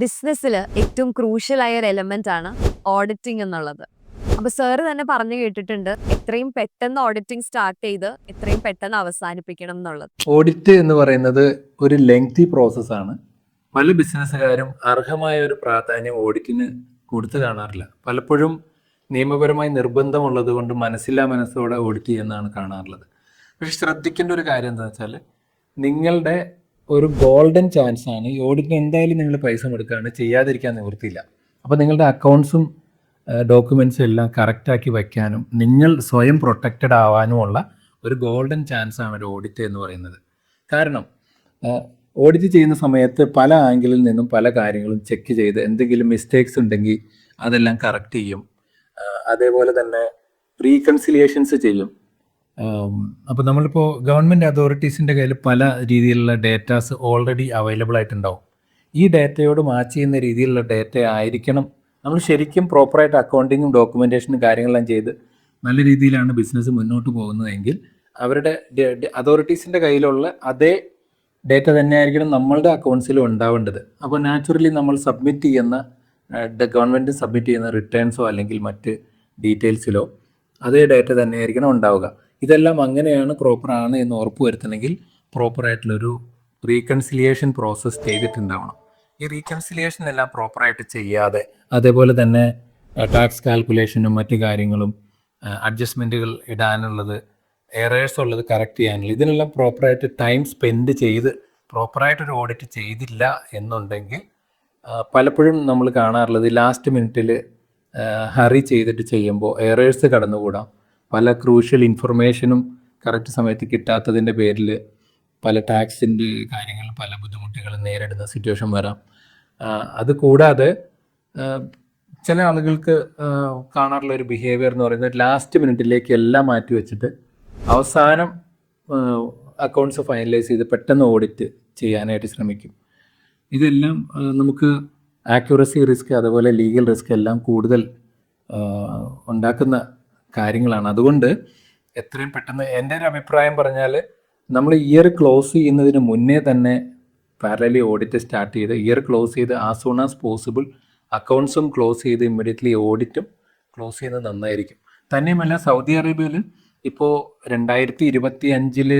ബിസിനസ്സിൽ ഏറ്റവും ക്രൂഷ്യലായ ഒരു എലമെന്റ് ആണ് ഓഡിറ്റിംഗ് എന്നുള്ളത്. അപ്പൊ സാറ് തന്നെ പറഞ്ഞു കേട്ടിട്ടുണ്ട് എത്രയും പെട്ടെന്ന് ഓഡിറ്റിംഗ് സ്റ്റാർട്ട് ചെയ്ത് എത്രയും പെട്ടെന്ന് അവസാനിപ്പിക്കണം എന്നുള്ളത്. ഓഡിറ്റ് എന്ന് പറയുന്നത് ഒരു ലെങ്തി പ്രോസസ്സാണ് പല ബിസിനസ്സുകാരും അർഹമായ ഒരു പ്രാധാന്യം ഓഡിറ്റിന് കൊടുത്തു കാണാറില്ല. പലപ്പോഴും നിയമപരമായി നിർബന്ധമുള്ളത് കൊണ്ട് മനസ്സില്ലാ മനസ്സോടെ ഓഡിറ്റ് ചെയ്യുന്നതാണ് കാണാറുള്ളത്. പക്ഷെ ശ്രദ്ധിക്കേണ്ട ഒരു കാര്യം എന്താ വെച്ചാൽ നിങ്ങളുടെ ഒരു ഗോൾഡൻ ചാൻസ് ആണ് ഈ ഓഡിറ്റിന് എന്തായാലും നിങ്ങൾ പൈസ മുടക്കുകയാണ് ചെയ്യാതിരിക്കാൻ നിവൃത്തിയില്ല. അപ്പോൾ നിങ്ങളുടെ അക്കൗണ്ട്സും ഡോക്യുമെൻസും എല്ലാം കറക്റ്റാക്കി വയ്ക്കാനും നിങ്ങൾ സ്വയം പ്രൊട്ടക്റ്റഡ് ആവാനുമുള്ള ഒരു ഗോൾഡൻ ചാൻസ് ആണ് ഒരു ഓഡിറ്റ് എന്ന് പറയുന്നത്. കാരണം ഓഡിറ്റ് ചെയ്യുന്ന സമയത്ത് പല ആംഗിളിൽ നിന്നും പല കാര്യങ്ങളും ചെക്ക് ചെയ്ത് എന്തെങ്കിലും മിസ്റ്റേക്സ് ഉണ്ടെങ്കിൽ അതെല്ലാം കറക്റ്റ് ചെയ്യും. അതേപോലെ തന്നെ റീകൺസിലിയേഷൻസ് ചെയ്യും. അപ്പോൾ നമ്മളിപ്പോൾ ഗവൺമെന്റ് അതോറിറ്റീസിന്റെ കയ്യിൽ പല രീതിയിലുള്ള ഡേറ്റാസ് ഓൾറെഡി അവൈലബിൾ ആയിട്ടുണ്ടാവും. ഈ ഡേറ്റയോട് മാച്ച് ചെയ്യുന്ന രീതിയിലുള്ള ഡേറ്റ ആയിരിക്കണം. നമ്മൾ ശരിക്കും പ്രോപ്പറായിട്ട് അക്കൗണ്ടിങ്ങും ഡോക്യുമെന്റേഷനും കാര്യങ്ങളെല്ലാം ചെയ്ത് നല്ല രീതിയിലാണ് ബിസിനസ് മുന്നോട്ട് പോകുന്നതെങ്കിൽ അവരുടെ അതോറിറ്റീസിന്റെ കയ്യിലുള്ള അതേ ഡേറ്റ തന്നെയായിരിക്കണം നമ്മളുടെ അക്കൗണ്ട്സിലും ഉണ്ടാവേണ്ടത്. അപ്പോൾ നാച്ചുറലി നമ്മൾ സബ്മിറ്റ് ചെയ്യുന്ന ഗവൺമെന്റ് സബ്മിറ്റ് ചെയ്യുന്ന റിട്ടേൺസോ അല്ലെങ്കിൽ മറ്റ് ഡീറ്റെയിൽസിലോ അതേ ഡേറ്റ തന്നെയായിരിക്കണം ഉണ്ടാവുക. ഇതെല്ലാം അങ്ങനെയാണ് പ്രോപ്പർ ആണ് എന്ന് ഉറപ്പ് വരുത്തണമെങ്കിൽ പ്രോപ്പറായിട്ടുള്ളൊരു റീകൺസിലിയേഷൻ പ്രോസസ്സ് ചെയ്തിട്ടുണ്ടാവണം. ഈ റീകൺസിലിയേഷൻ എല്ലാം പ്രോപ്പറായിട്ട് ചെയ്യാതെ അതേപോലെ തന്നെ ടാക്സ് കാൽക്കുലേഷനും മറ്റു കാര്യങ്ങളും അഡ്ജസ്റ്റ്മെന്റുകൾ ഇടാനുള്ളത് എറേഴ്സ് ഉള്ളത് കറക്റ്റ് ചെയ്യാനുള്ളത് ഇതിനെല്ലാം പ്രോപ്പറായിട്ട് ടൈം സ്പെൻഡ് ചെയ്ത് പ്രോപ്പറായിട്ടൊരു ഓഡിറ്റ് ചെയ്തില്ല എന്നുണ്ടെങ്കിൽ പലപ്പോഴും നമ്മൾ കാണാറുള്ളത് ലാസ്റ്റ് മിനിറ്റിൽ ഹറി ചെയ്തിട്ട് ചെയ്യുമ്പോൾ എറേഴ്സ് കടന്നുകൂടാം. പല ക്രൂഷ്യൽ ഇൻഫർമേഷനും കറക്റ്റ് സമയത്ത് കിട്ടാത്തതിന്റെ പേരിൽ പല ടാക്സിന്റെ കാര്യങ്ങൾ പല ബുദ്ധിമുട്ടുകളും നേരിടുന്ന സിറ്റുവേഷൻ വരാം. അത് കൂടാതെ ചില ആളുകൾക്ക് കാണാറുള്ള ഒരു ബിഹേവിയർ എന്ന് പറയുന്നത് ലാസ്റ്റ് മിനിറ്റിലേക്ക് എല്ലാം മാറ്റി വെച്ചിട്ട് അവസാനം അക്കൗണ്ട്സ് ഫൈനലൈസ് ചെയ്ത് പെട്ടെന്ന് ഓഡിറ്റ് ചെയ്യാനായിട്ട് ശ്രമിക്കും. ഇതെല്ലാം നമുക്ക് ആക്യുറസി റിസ്ക് അതുപോലെ ലീഗൽ റിസ്ക് എല്ലാം കൂടുതൽ ഉണ്ടാക്കുന്ന കാര്യങ്ങളാണ്. അതുകൊണ്ട് എത്രയും പെട്ടെന്ന് എന്റെ ഒരു അഭിപ്രായം പറഞ്ഞാൽ നമ്മൾ ഇയർ ക്ലോസ് ചെയ്യുന്നതിന് മുന്നേ തന്നെ പാരലി ഓഡിറ്റ് സ്റ്റാർട്ട് ചെയ്ത് ഇയർ ക്ലോസ് ചെയ്ത് ആസ് സൂൺ ആസ് പോസിബിൾ അക്കൗണ്ട്സും ക്ലോസ് ചെയ്ത് ഇമ്മീഡിയറ്റ്ലി ഓഡിറ്റും ക്ലോസ് ചെയ്യുന്നത് നന്നായിരിക്കും. തന്നെയുമല്ല സൗദി അറേബ്യയിൽ ഇപ്പോൾ രണ്ടായിരത്തി ഇരുപത്തി അഞ്ചിൽ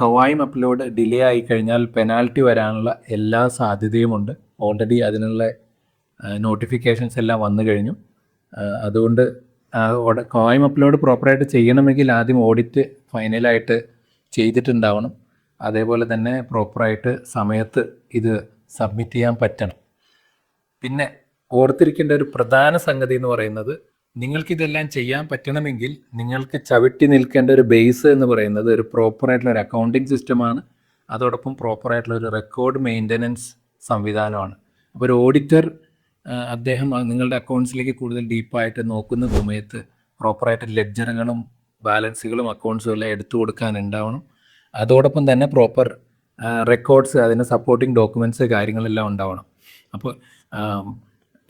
കവായും അപ്ലോഡ് ഡിലേ ആയി കഴിഞ്ഞാൽ പെനാൽറ്റി വരാനുള്ള എല്ലാ സാധ്യതയുമുണ്ട്. ഓൾറെഡി അതിനുള്ള നോട്ടിഫിക്കേഷൻസ് എല്ലാം വന്നു കഴിഞ്ഞു. അതുകൊണ്ട് കോയം അപ്ലോഡ് പ്രോപ്പറായിട്ട് ചെയ്യണമെങ്കിൽ ആദ്യം ഓഡിറ്റ് ഫൈനലായിട്ട് ചെയ്തിട്ടുണ്ടാവണം. അതേപോലെ തന്നെ പ്രോപ്പറായിട്ട് സമയത്ത് ഇത് സബ്മിറ്റ് ചെയ്യാൻ പറ്റണം. പിന്നെ ഓർത്തിരിക്കേണ്ട ഒരു പ്രധാന സംഗതി എന്ന് പറയുന്നത് നിങ്ങൾക്കിതെല്ലാം ചെയ്യാൻ പറ്റണമെങ്കിൽ നിങ്ങൾക്ക് ചവിട്ടി നിൽക്കേണ്ട ഒരു ബേസ് എന്ന് പറയുന്നത് ഒരു പ്രോപ്പറായിട്ടുള്ള ഒരു അക്കൗണ്ടിങ് സിസ്റ്റമാണ് അതോടൊപ്പം പ്രോപ്പറായിട്ടുള്ള ഒരു റെക്കോർഡ് മെയിന്റനൻസ് സംവിധാനമാണ്. അപ്പോൾ ഒരു ഓഡിറ്റർ അദ്ദേഹം നിങ്ങളുടെ അക്കൗണ്ട്സിലേക്ക് കൂടുതൽ ഡീപ്പായിട്ട് നോക്കുന്ന സമയത്ത് പ്രോപ്പറായിട്ട് ലെഡ്ജറുകളും ബാലൻസുകളും അക്കൗണ്ട്സും എടുത്തു കൊടുക്കാൻ ഉണ്ടാവണം. അതോടൊപ്പം തന്നെ പ്രോപ്പർ റെക്കോർഡ്സ് അതിന് സപ്പോർട്ടിംഗ് ഡോക്യുമെന്റ്സ് കാര്യങ്ങളെല്ലാം ഉണ്ടാവണം. അപ്പോൾ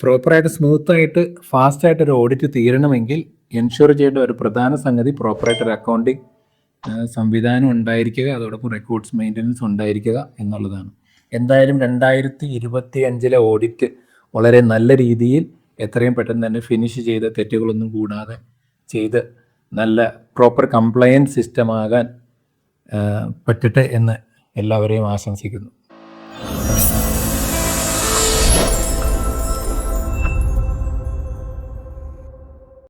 പ്രോപ്പറായിട്ട് സ്മൂത്തായിട്ട് ഫാസ്റ്റായിട്ട് ഒരു ഓഡിറ്റ് തീരണമെങ്കിൽ എൻഷുർ ചെയ്യേണ്ട ഒരു പ്രധാന സംഗതി പ്രോപ്പറായിട്ട് ഒരു അക്കൗണ്ടിങ് സംവിധാനം ഉണ്ടായിരിക്കുക അതോടൊപ്പം റെക്കോർഡ്സ് മെയിന്റനൻസ് ഉണ്ടായിരിക്കുക എന്നുള്ളതാണ്. എന്തായാലും രണ്ടായിരത്തി ഇരുപത്തി അഞ്ചിലെ ഓഡിറ്റ് വളരെ നല്ല രീതിയിൽ എത്രയും പെട്ടെന്ന് തന്നെ ഫിനിഷ് ചെയ്ത് തെറ്റുകളൊന്നും കൂടാതെ ചെയ്ത് നല്ല പ്രോപ്പർ കംപ്ലയൻസ് സിസ്റ്റമാകാൻ പറ്റട്ടെ എന്ന് എല്ലാവരെയും ആശംസിക്കുന്നു.